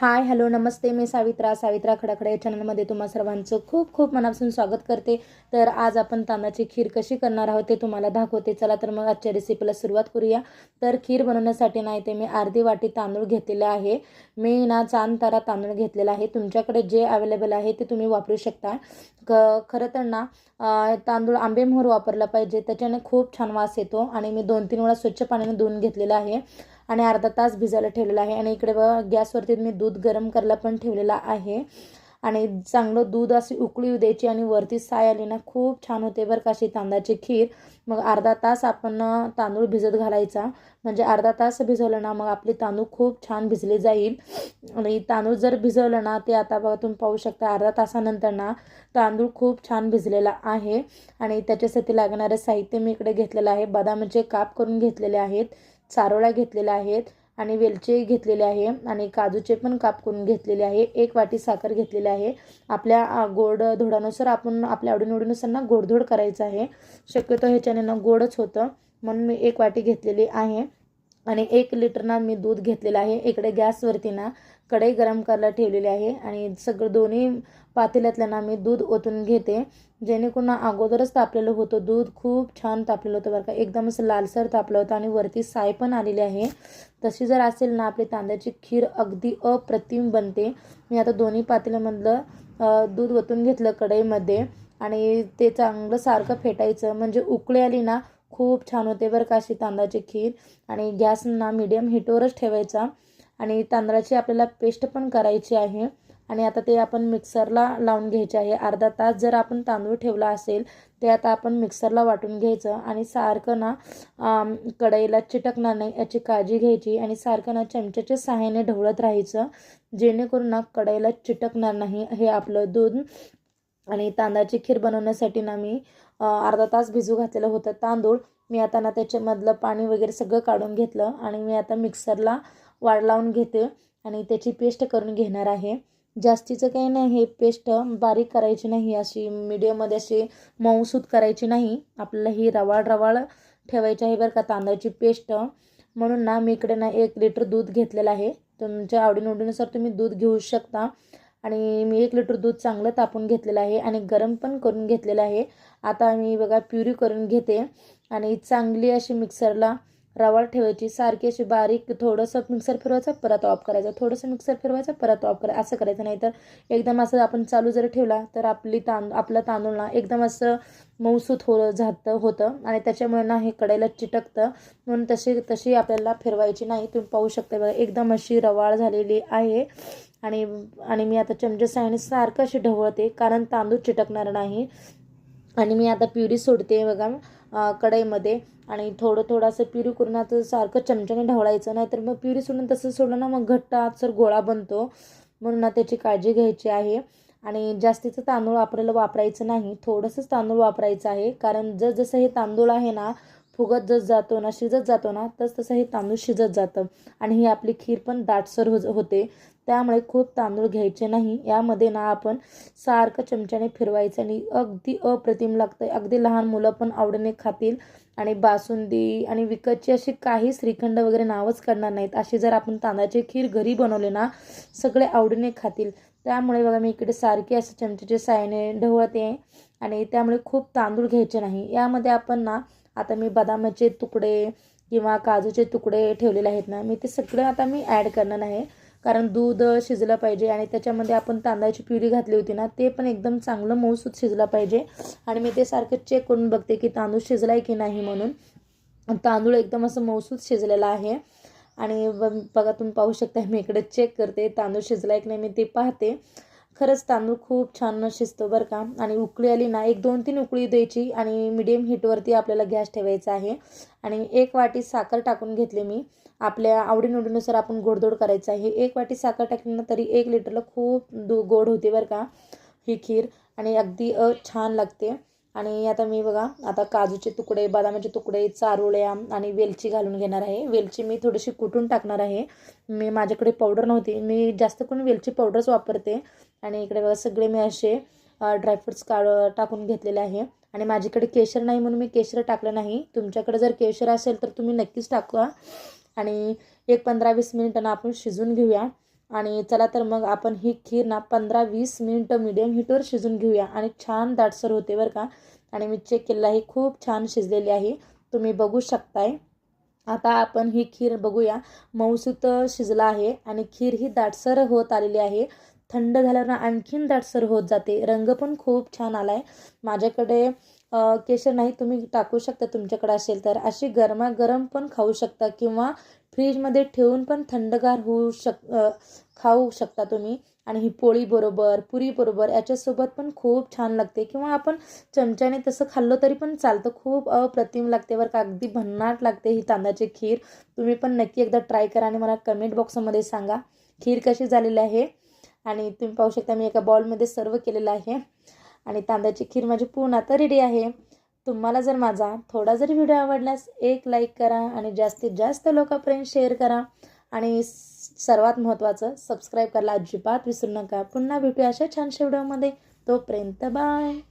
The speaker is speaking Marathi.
हाय हॅलो नमस्ते. मी सावित्रा सावित्रा खडाखडा या चॅनलमध्ये तुम्हा सर्वांचं खूप खूप मनापासून स्वागत करते. तर आज आपण तांदळाची खीर कशी करणार आहोत ते तुम्हाला दाखवते. चला तर मग आजच्या रेसिपीला सुरुवात करूया. तर खीर बनवण्यासाठी नाही ते मी अर्धी वाटी तांदूळ घेतलेले आहे. मी ना चांद तारा तांदूळ घेतलेला आहे. तुमच्याकडे जे अवेलेबल आहे ते तुम्ही वापरू शकता. क खरं तर ना तांदूळ आंबेमोहर वापरला पाहिजे. त्याच्याने खूप छान वास येतो आणि मी दोन तीन वेळा स्वच्छ पाण्याने धुवून घेतलेलं आहे. आणि अर्धा तास भिजायला ठेवलेला आहे. आणि इकडे बघा गॅसवरती मी दूध गरम करायला पण ठेवलेला आहे. आणि चांगलं दूध अशी उकळी येऊ द्यायची आणि वरती साय आली ना खूप छान होते बरं का अशी तांदळाची खीर. मग अर्धा तास आपण तांदूळ भिजत घालायचा. म्हणजे अर्धा तास भिजवलं ना मग आपले तांदूळ खूप छान भिजले जाईल. आणि तांदूळ जर भिजवलं ना ते आता बघा तुम्ही पाहू शकता अर्धा तासानंतर ना तांदूळ खूप छान भिजलेला आहे. आणि त्याच्यासाठी लागणारं साहित्य मी इकडे घेतलेलं आहे. बदामाचे काप करून घेतलेले आहेत. चारोळ्या घेतलेल्या आहेत आणि वेलचे घेतलेले आहे आणि काजूचे पण काप करून घेतलेले आहे. एक वाटी साखर घेतलेली आहे. आपल्या गोड धोडानुसार आपण आपल्या आवडीनिवडीनुसार ना गोडधोड करायचं आहे. शक्यतो ह्याच्याने ना गोडच होतं. म्हणून मी एक वाटी घेतलेली आहे आणि एक लिटर ना मी दूध घेतलेलं आहे. इकडे गॅसवरती ना कढई गरम करायला ठेवलेली आहे आणि सगळं दोन्ही पातेल्यातल्यानं आम्ही मी दूध ओतून घेते. जेणेकरून अगोदरच तापलेलं होतं. दूध खूप छान तापलेलं होतं बरं का. एकदम असं लालसर तापलं होतं आणि वरती साय पण आलेली आहे. तशी जर असेल ना आपली तांदळाची खीर अगदी अप्रतिम बनते. मी आता दोन्ही पातेल्यामधलं दूध ओतून घेतलं कढईमध्ये आणि ते चांगलं सारखं फेटायचं. म्हणजे उकळी आली ना खूप छान होते बरं का अशी तांदळाची खीर. आणि गॅस ना मिडियम हिटवरच ठेवायचा. आणि तांदळाची आपल्याला पेस्ट पण करायची आहे. आणि आता ते आपण मिक्सरला लावून घ्यायचे आहे. अर्धा तास जर आपण तांदूळ ठेवला असेल ते आता आपण मिक्सरला वाटून घ्यायचं आणि सारखं ना कढईला चिटकणार नाही याची काळजी घ्यायची आणि सारखं ना चमच्याच्या सहाय्याने ढवळत राहायचं जेणेकरून ना कढईला चिटकणार नाही हे आपलं दूध. आणि तांदळाची खीर बनवण्यासाठी ना मी अर्धा तास भिजू घातलेलं होतं तांदूळ. मी आता ना त्याच्यामधलं पाणी वगैरे सगळं काढून घेतलं आणि मी आता मिक्सरला वाढ लावून घेते आणि त्याची पेस्ट करून घेणार आहे. जास्तीचं काही नाही हे पेस्ट बारीक करायची नाही अशी मीडियममध्ये अशी मऊसूत करायची नाही. आपल्याला ही रवाळ रवाळ ठेवायची आहे बरं का तांदळाची पेस्ट म्हणून ना मी इकडे ना एक लिटर दूध घेतलेलं आहे. तुमच्या आवडीनिवडीनुसार तुम्ही दूध घेऊ शकता. आणि मी एक लिटर दूध चांगलं तापून घेतलेलं आहे आणि गरम पण करून घेतलेलं आहे. आता मी बघा प्युरी करून घेते. आणि चांगली अशी मिक्सरला रवाळ ठेवायची सारखी अशी बारीक थोडंसं मिक्सर फिरवायचं परत ऑफ करायचं. थोडंसं मिक्सर फिरवायचं परत ऑफ करायचं. असं करायचं नाही तर एकदम असं आपण चालू जर ठेवला तर आपली तांद आपलं तांदूळ ना एकदम असं मऊसूत हो जातं होतं आणि त्याच्यामुळे ना हे कडायला चिटकतं. म्हणून तशी तशी आपल्याला फिरवायची नाही. तुम्ही पाहू शकता बघा एकदम अशी रवाळ झालेली आहे. आणि आणि मी आता चमच्या साहाय्याने सारखं अशी ढवळते कारण तांदूळ चिटकणार नाही. आणि मी आता प्युरी सोडते बघा कढईमध्ये. आणि थोडं थोडं असं प्युरी करून आता सारखं चमच्याने ढवळायचं नाहीतर मग प्युरी सोडून तसं सोडलं ना मग घट्ट आजसर गोळा बनतो. म्हणून ना त्याची काळजी घ्यायची आहे. आणि जास्तीचं तांदूळ आपल्याला वापरायचं नाही थोडंसंच तांदूळ वापरायचं आहे. कारण जसजसं हे तांदूळ आहे ना फुगत जस जातो ना शिजत जातो ना तस तसं हे तांदूळ शिजत जातं. आणि ही आपली खीर पण दाटसर हो होते. त्यामुळे खूप तांदूळ घ्यायचे नाही. यामध्ये ना आपण सारखं चमच्याने फिरवायचं आणि अगदी अप्रतिम लागतं अगदी लहान मुलं पण आवडीने खातील. आणि बासुंदी आणि विकतची अशी काही श्रीखंड वगैरे नावच करणार नाहीत. अशी जर आपण तांदळाची खीर घरी बनवले ना सगळे आवडीने खातील. त्यामुळे बघा मी इकडे सारखी असं चमच्याचे साहाय्याने ढवळते. आणि त्यामुळे खूप तांदूळ घ्यायचे नाही. यामध्ये आपण ना आता मी बदामाचे तुकडे किंवा काजूचे तुकडे ठेवलेले आहेत ना मी ते सगळं आता मी ॲड करणार आहे. कारण दूध शिजलं पाहिजे आणि त्याच्यामध्ये आपण तांदळाची प्युरी घातली होती ना ते पण एकदम चांगलं मऊसूत शिजलं पाहिजे. आणि मी ते सारखं चेक करून बघते की तांदूळ शिजला आहे की नाही म्हणून. तांदूळ एकदम असं मऊसूत शिजलेला आहे. आणि बघा तुम्ही पाहू शकता मी इकडे चेक करते तांदूळ शिजला आहे की नाही मी ते पाहते. खरंच तांदूळ खूप छान शिजतो बरं का. आणि उकळी आली ना एक दोन तीन उकळी द्यायची आणि मिडियम हीटवरती आपल्याला गॅस ठेवायचा आहे. आणि एक वाटी साखर टाकून घेतली मी. आपल्या आवडीनिवडीनुसार आपण गोडधोड करायचं आहे. एक वाटी साखर टाकली ना तरी एक लिटरला खूप दू गोड होते बरं का ही खीर. आणि अगदी छान लागते. आणि आता मी बघा आता काजूचे तुकडे बदामाचे तुकडे चारोळ्या आणि वेलची घालून घेणार आहे. वेलची मी थोडीशी कुटून टाकणार आहे. मी माझ्याकडे पावडर नव्हती. मी जास्त करून वेलची पावडरच वापरते. आणि इकडे बघा सगळे मी असे ड्रायफ्रुट्स काढ टाकून घेतलेले आहे. आणि माझ्याकडे केशर नाही म्हणून मी केशर टाकलं नाही. तुमच्याकडे जर केशर असेल तर तुम्ही नक्कीच टाका आणि एक पंधरा वीस मिनिटांना आपण शिजून घेऊया. आणि चला तर मग आपण ही खीर ना पंधरा वीस मिनटं मिडियम हीटवर शिजून घेऊया. आणि छान दाटसर होते बरं का. आणि मी चेक केलेला ही खूप छान शिजलेली आहे. तुम्ही बघू शकताय. आता आपण ही खीर बघूया. मऊसूत शिजला आहे आणि खीर ही दाटसर होत आलेली आहे. थंड झाल्यावर आणखीन दाटसर होत जाते. रंग पण खूप छान आला आहे माझ्याकडे केशर नाही तुम्ही टाकू शकता. तुमच्याकडे असेल तर. अशी गरमागरम पण खाऊ शकता किंवा फ्रीजमध्ये ठेवून पण थंडगार होऊ शक खाऊ शकता तुम्ही. आणि ही पोळीबरोबर पुरीबरोबर पुरी बरोबर याच्यासोबत पण खूप छान लागते. किंवा आपण चमच्याने तसं खाल्लं तरी पण चालतं. खूप अप्रतिम लागते बरं का. अगदी भन्नाट लागते ही तांदळाची खीर. तुम्ही पण नक्की एकदा ट्राय करा आणि मला कमेंट बॉक्समध्ये सांगा. खीर कशी झालेली आहे? आणि तुम्ही पाहू शकता मी एका बॉलमध्ये सर्व केलेलं आहे. आणि तांदळाची खीर माझी पूर्ण आता रेडी आहे. तुम्हाला जर माझा थोडा जरी व्हिडिओ आवडल्यास एक लाईक करा आणि जास्तीत जास्त लोकांपर्यंत शेअर करा. आणि स- सर्वात महत्त्वाचं सबस्क्राईब करायला अजिबात विसरू नका. पुन्हा भेटूया अशा छानशा व्हिडिओमध्ये तोपर्यंत बाय